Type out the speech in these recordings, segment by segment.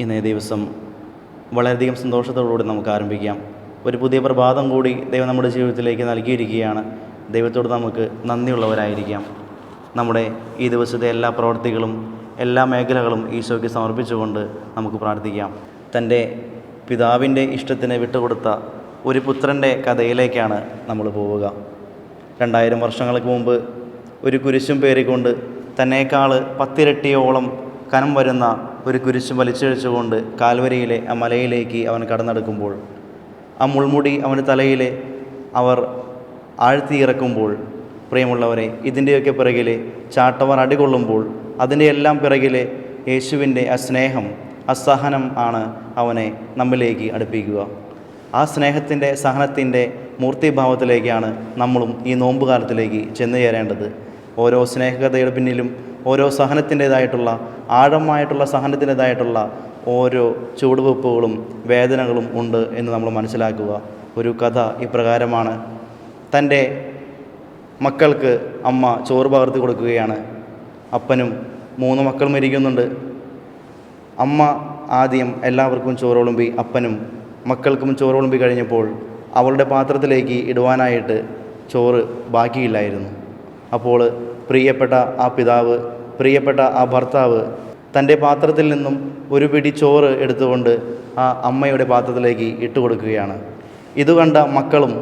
ഇന്നേ ദിവസം വളരെയധികം സന്തോഷത്തോടുകൂടി നമുക്ക് ആരംഭിക്കാം. ഒരു പുതിയ പ്രഭാതം കൂടി ദൈവം നമ്മുടെ ജീവിതത്തിലേക്ക് നൽകിയിരിക്കുകയാണ്. ദൈവത്തോട് നമുക്ക് നന്ദിയുള്ളവരായിരിക്കാം. നമ്മുടെ ഈ ദിവസത്തെ എല്ലാ പ്രവർത്തികളും എല്ലാ മേഖലകളും ഈശോയ്ക്ക് സമർപ്പിച്ചുകൊണ്ട് നമുക്ക് പ്രാർത്ഥിക്കാം. തന്റെ പിതാവിന്റെ ഇഷ്ടത്തിന് വിട്ടുകൊടുത്ത ഒരു പുത്രന്റെ കഥയിലേക്കാണ് നമ്മൾ പോവുക. രണ്ടായിരം വർഷങ്ങൾക്ക് മുമ്പ് ഒരു കുരിശും പേറിക്കൊണ്ട് തന്നേക്കാൾ പത്തിരട്ടിയോളം കനം വരുന്ന ഒരു കുരിശും വലിച്ചിഴച്ചുകൊണ്ട് കാൽവരിയിലെ ആ മലയിലേക്ക് അവൻ കടന്നെടുക്കുമ്പോൾ ആ മുൾമുടി അവന്റെ തലയിലെ അവർ ആഴ്ത്തിയിറക്കുമ്പോൾ പ്രിയമുള്ളവരെ ഇതിന്റെയൊക്കെ പിറകിൽ ചാട്ടവർ അടികൊള്ളുമ്പോൾ അതിന്റെ എല്ലാം പിറകിൽ യേശുവിന്റെ ആ സ്നേഹം ആ സഹനം ആണ് അവനെ നമ്മിലേക്ക് അടുപ്പിക്കുക. ആ സ്നേഹത്തിന്റെ സഹനത്തിന്റെ മൂർത്തിഭാവത്തിലേക്കാണ് നമ്മളും ഈ നോമ്പുകാലത്തിലേക്ക് ചെന്നു ചേരേണ്ടത് ഓരോ സ്നേഹകഥയുടെ പിന്നിലും ഓരോ സഹനത്തിന്റേതായിട്ടുള്ള ആഴമായിട്ടുള്ള സഹനത്തിന്റേതായിട്ടുള്ള ഓരോ ചുവടുവെപ്പുകളും വേദനകളും ഉണ്ട് എന്ന് നമ്മൾ മനസ്സിലാക്കുക. ഒരു കഥ ഇപ്രകാരമാണ്. തന്റെ മക്കൾക്ക് അമ്മ ചോറ് പകർത്തി കൊടുക്കുകയാണ്. അപ്പനും മൂന്ന് മക്കൾ മരിക്കുന്നുണ്ട്. അമ്മ ആദ്യം എല്ലാവർക്കും ചോറ് അപ്പനും മക്കൾക്കും ചോറ് കഴിഞ്ഞപ്പോൾ അവളുടെ പാത്രത്തിലേക്ക് ഇടുവാനായിട്ട് ചോറ് ബാക്കിയില്ലായിരുന്നു. അപ്പോൾ പ്രിയപ്പെട്ട ആ പിതാവ് പ്രിയപ്പെട്ട ആ ഭർത്താവ് തന്റെ പാത്രത്തിൽ നിന്നും ഒരു പിടി ചോറ് എടുത്തുകൊണ്ട് ആ അമ്മയുടെ പാത്രത്തിലേക്ക് ഇട്ട് കൊടുക്കുകയാണ്. ഇത് കണ്ട മക്കളും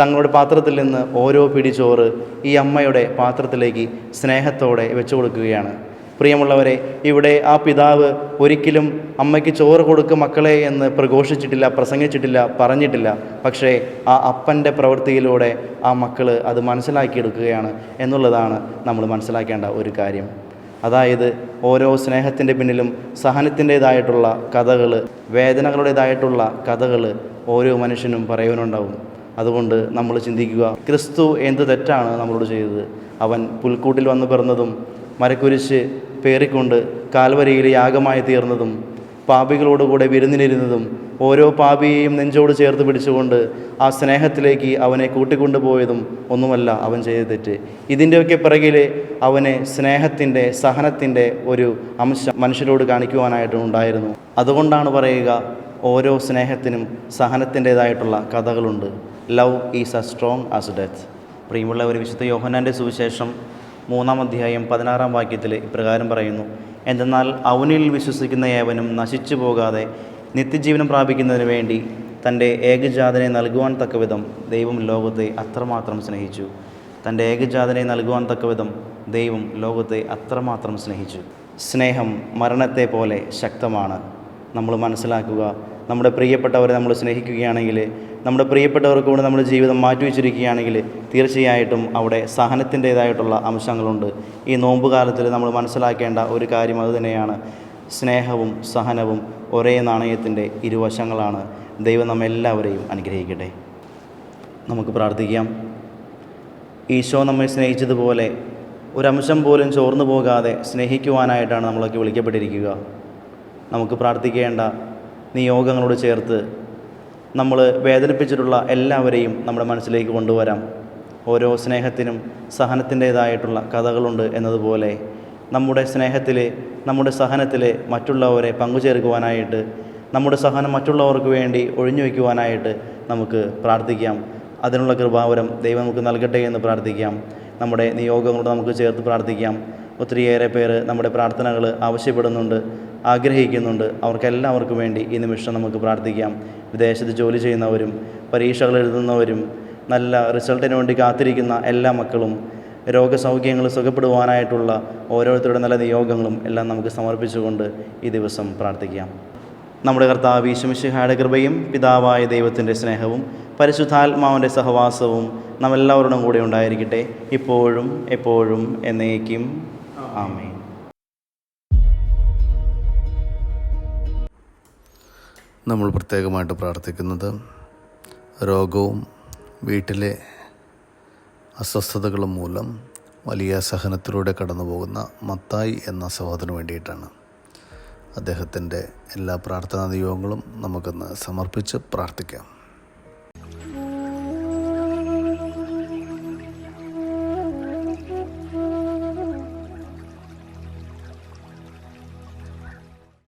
തങ്ങളുടെ പാത്രത്തിൽ നിന്ന് ഓരോ പിടി ചോറ് ഈ അമ്മയുടെ പാത്രത്തിലേക്ക് സ്നേഹത്തോടെ വെച്ചു കൊടുക്കുകയാണ്. പ്രിയമുള്ളവരെ ഇവിടെ ആ പിതാവ് ഒരിക്കലും അമ്മയ്ക്ക് ചോറ് കൊടുക്ക് മക്കളെ എന്ന് പ്രഘോഷിച്ചിട്ടില്ല പ്രസംഗിച്ചിട്ടില്ല പറഞ്ഞിട്ടില്ല. പക്ഷേ ആ അപ്പന്റെ പ്രവൃത്തിയിലൂടെ ആ മക്കൾ അത് മനസ്സിലാക്കിയെടുക്കുകയാണ് എന്നുള്ളതാണ് നമ്മൾ മനസ്സിലാക്കേണ്ട ഒരു കാര്യം. അതായത് ഓരോ സ്നേഹത്തിന്റെ പിന്നിലും സഹനത്തിന്റേതായിട്ടുള്ള കഥകൾ വേദനകളുടേതായിട്ടുള്ള കഥകൾ ഓരോ മനുഷ്യനും പറയുവാനുണ്ടാവും. അതുകൊണ്ട് നമ്മൾ ചിന്തിക്കുക ക്രിസ്തു എന്ത് തെറ്റാണ് നമ്മളോട് ചെയ്തത്? അവൻ പുൽക്കൂട്ടിൽ വന്ന് പിറന്നതും മരക്കുരിശ് പേറിക്കൊണ്ട് കാൽവരിയിൽ യാഗമായി തീർന്നതും പാപികളോടുകൂടെ വിരുന്നിലിരുന്നതും ഓരോ പാപിയെയും നെഞ്ചോട് ചേർത്ത് പിടിച്ചുകൊണ്ട് ആ സ്നേഹത്തിലേക്ക് അവനെ കൂട്ടിക്കൊണ്ടുപോയതും ഒന്നുമല്ല അവൻ ചെയ്ത തെറ്റ്. ഇതിന്റെയൊക്കെ പിറകിൽ അവനെ സ്നേഹത്തിന്റെ സഹനത്തിന്റെ ഒരു അംശം മനുഷ്യരോട് കാണിക്കുവാനായിട്ട് ഉണ്ടായിരുന്നു. അതുകൊണ്ടാണ് പറയുക ഓരോ സ്നേഹത്തിനും സഹനത്തിന്റേതായിട്ടുള്ള കഥകളുണ്ട്. Love is a strong as death പ്രിയമുള്ള ഒരു വിശുദ്ധ യോഹനാന്റെ സുവിശേഷം മൂന്നാം അധ്യായം പതിനാറാം വാക്യത്തിൽ ഇപ്രകാരം പറയുന്നു. എന്തെന്നാൽ അവനിൽ വിശ്വസിക്കുന്ന ഏവനും നശിച്ചു പോകാതെ നിത്യജീവനം പ്രാപിക്കുന്നതിന് വേണ്ടി തന്റെ ഏകജാതനെ നൽകുവാൻ തക്കവിധം ദൈവം ലോകത്തെ അത്രമാത്രം സ്നേഹിച്ചു. തന്റെ ഏകജാതനെ നൽകുവാൻ തക്കവിധം ദൈവം ലോകത്തെ അത്രമാത്രം സ്നേഹിച്ചു. സ്നേഹം മരണത്തെ പോലെ ശക്തമാണ്. നമ്മൾ മനസ്സിലാക്കുക നമ്മുടെ പ്രിയപ്പെട്ടവരെ നമ്മൾ സ്നേഹിക്കുകയാണെങ്കിൽ നമ്മുടെ പ്രിയപ്പെട്ടവർക്ക് കൂടെ നമ്മുടെ ജീവിതം മാറ്റിവെച്ചിരിക്കുകയാണെങ്കിൽ തീർച്ചയായിട്ടും അവിടെ സഹനത്തിന്റേതായിട്ടുള്ള അംശങ്ങളുണ്ട്. ഈ നോമ്പുകാലത്തിൽ നമ്മൾ മനസ്സിലാക്കേണ്ട ഒരു കാര്യം അതുതന്നെയാണ് സ്നേഹവും സഹനവും ഒരേ നാണയത്തിന്റെ ഇരുവശങ്ങളാണ്. ദൈവം നമ്മെല്ലാവരെയും അനുഗ്രഹിക്കട്ടെ. നമുക്ക് പ്രാർത്ഥിക്കാം. ഈശോ നമ്മെ സ്നേഹിച്ചതുപോലെ ഒരംശം പോലും ചോർന്നു പോകാതെ സ്നേഹിക്കുവാനായിട്ടാണ് നമ്മളൊക്കെ വിളിക്കപ്പെട്ടിരിക്കുക. നമുക്ക് പ്രാർത്ഥിക്കേണ്ട നിയോഗങ്ങളോട് ചേർത്ത് നമ്മൾ വേദനിപ്പിച്ചിട്ടുള്ള എല്ലാവരെയും നമ്മുടെ മനസ്സിലേക്ക് കൊണ്ടുവരാം. ഓരോ സ്നേഹത്തിനും സഹനത്തിന്റേതായിട്ടുള്ള കഥകളുണ്ട് എന്നതുപോലെ നമ്മുടെ സ്നേഹത്തിൽ നമ്മുടെ സഹനത്തിൽ മറ്റുള്ളവരെ പങ്കുചേർക്കുവാനായിട്ട് നമ്മുടെ സഹനം മറ്റുള്ളവർക്ക് വേണ്ടി ഒഴിഞ്ഞു വയ്ക്കുവാനായിട്ട് നമുക്ക് പ്രാർത്ഥിക്കാം. അതിനുള്ള കൃപാവരം ദൈവം നമുക്ക് നൽകട്ടെ എന്ന് പ്രാർത്ഥിക്കാം. നമ്മുടെ നിയോഗങ്ങളോട് നമുക്ക് ചേർത്ത് പ്രാർത്ഥിക്കാം. ഒത്തിരിയേറെ പേര് നമ്മുടെ പ്രാർത്ഥനകൾ ആവശ്യപ്പെടുന്നുണ്ട്. ആഗ്രഹിക്കുന്നുണ്ട്. അവർക്കെല്ലാവർക്കും വേണ്ടി ഈ നിമിഷം നമുക്ക് പ്രാർത്ഥിക്കാം. വിദേശത്ത് ജോലി ചെയ്യുന്നവരും പരീക്ഷകൾ എഴുതുന്നവരും നല്ല റിസൾട്ടിന് വേണ്ടി കാത്തിരിക്കുന്ന എല്ലാ മക്കളും രോഗസൗഖ്യങ്ങൾ സുഖപ്പെടുവാനായിട്ടുള്ള ഓരോരുത്തരുടെ നല്ല നിയോഗങ്ങളും എല്ലാം നമുക്ക് സമർപ്പിച്ചുകൊണ്ട് ഈ ദിവസം പ്രാർത്ഥിക്കാം. നമ്മുടെ കർത്താവ് ഈശുമിശിഹായുടെ കൃപയും പിതാവായ ദൈവത്തിന്റെ സ്നേഹവും പരിശുദ്ധാത്മാവിന്റെ സഹവാസവും നമ്മെല്ലാവരോടും കൂടെ ഉണ്ടായിരിക്കട്ടെ. ഇപ്പോഴും എപ്പോഴും എന്നേക്കും. ആമേൻ. നമ്മൾ പ്രത്യേകമായിട്ട് പ്രാർത്ഥിക്കുന്നത് രോഗവും വീട്ടിലെ അസ്വസ്ഥതകളും മൂലം വലിയ സഹനത്തിലൂടെ കടന്നു പോകുന്ന മത്തായി എന്ന സഹോദരന് വേണ്ടിയിട്ടാണ് അദ്ദേഹത്തിന്റെ എല്ലാ പ്രാർത്ഥനാ നിയോഗങ്ങളും നമുക്കൊന്ന് സമർപ്പിച്ച് പ്രാർത്ഥിക്കാം.